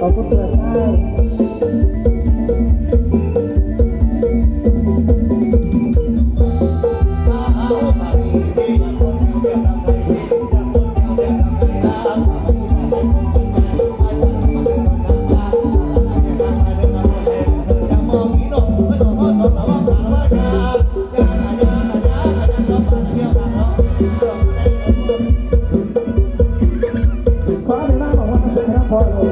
ขอบคุณตัวซ้าย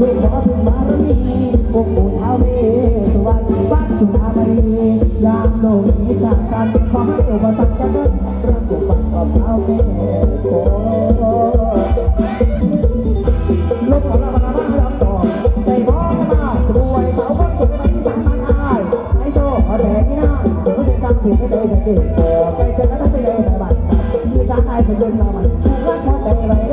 ลูกขอถึงบารมีองค์ปู่ท้าวเวสสวรรณบ้านจุฬามณียามโลกนี้จากกันขอให้อุปสรรคจะเดินรักปกปักกับเท้าวเวสโกลูกของเรามาบ้านเราต่อใจมองกันมาสรวยสาวคนสวยมาที่สามพันอายไอโซขอแต่ที่หน้าเดี๋ยวเสียงดังเสียงไม่ได้สังเกตไปเจอกันไปเลยไปบ้านมีสารไอสังเกตมาใหม่รักพอใจไป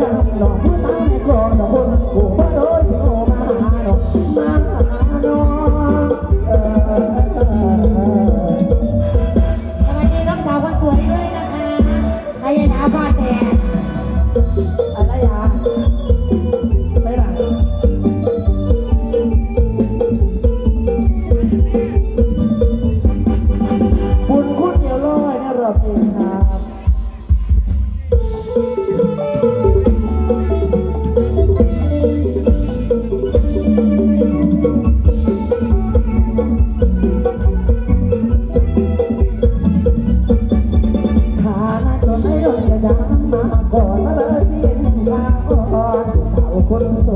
อนสาวคนส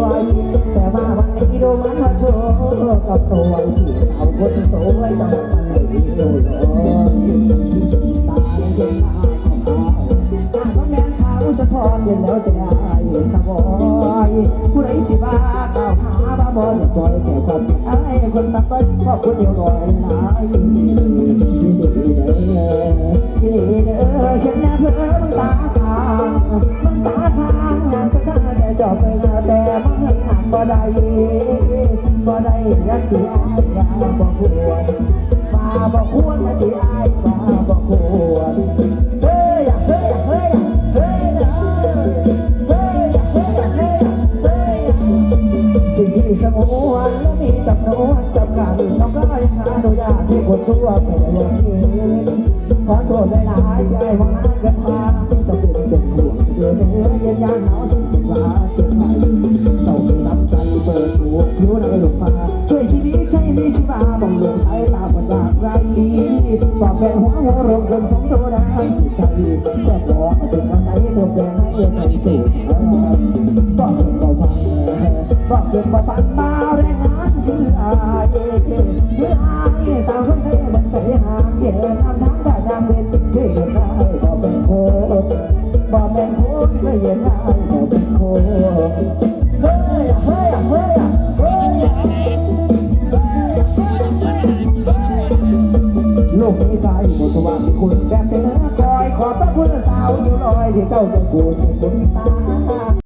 วยแต่ว่าวันนี้ดูมันมาโชว์กับตัวที่สาวคนสวยจะมาใส่ดีโอ้ย จะได้สบายผู้ใดสิบ้าเก่าหาบ้าบออย่อยแก่ความไอ้คนตาต้นก็คนเดียวลอยนายดีดีเด้อที่นี่เด้อเห็นแล้วเพื่อมึงตาค้างมึงตาค้างงานสักครั้งแต่จบไปแล้วแต่มึงเห็นหนักบ่ได้บ่ได้รักที่อายว่าบ่ควรมาบ่ควรนะที่อาย สิ่งที่สมวนและมีจำนวนจำกัดน้องก็ยังหาดูยากที่คนทั่วไปอย่างนี้ขอโทษได้หลายใจมองหน้ากันมาจะเป็นเป็นห่วงเดือดเนื้อเย็นยานหนาวสิ้นเป็นลาเกินไปเจ้ามีน้ำใจเปิดหัวผิวในหลงมาช่วยชีวิตให้มีชีวาบ่งลงสายตาบนอยากไรบอกแฟนหัวหัวรมเกินสมตัวได้จิตใจแค่รอเป็นกระใสเติมแรงให้เงินสูงบอกเป็นเบอกเก็บมาฟังมาแรงงานคืออายคืออายสาวคนไทยบันไทยห่างเย็นนำทางได้ยามเว้นคือเห็นได้บอกเป็นโคบอกเป็นโคก็เห็นได้บอกเป็นโคเฮ้ยเฮ้ยเฮ้ยเฮ้ยโลกนี้ใจหมดว่าคุณแบบเธอคอยขอบพระคุณสาวอยู่ลอยที่เจ้าจะกูลคุณตา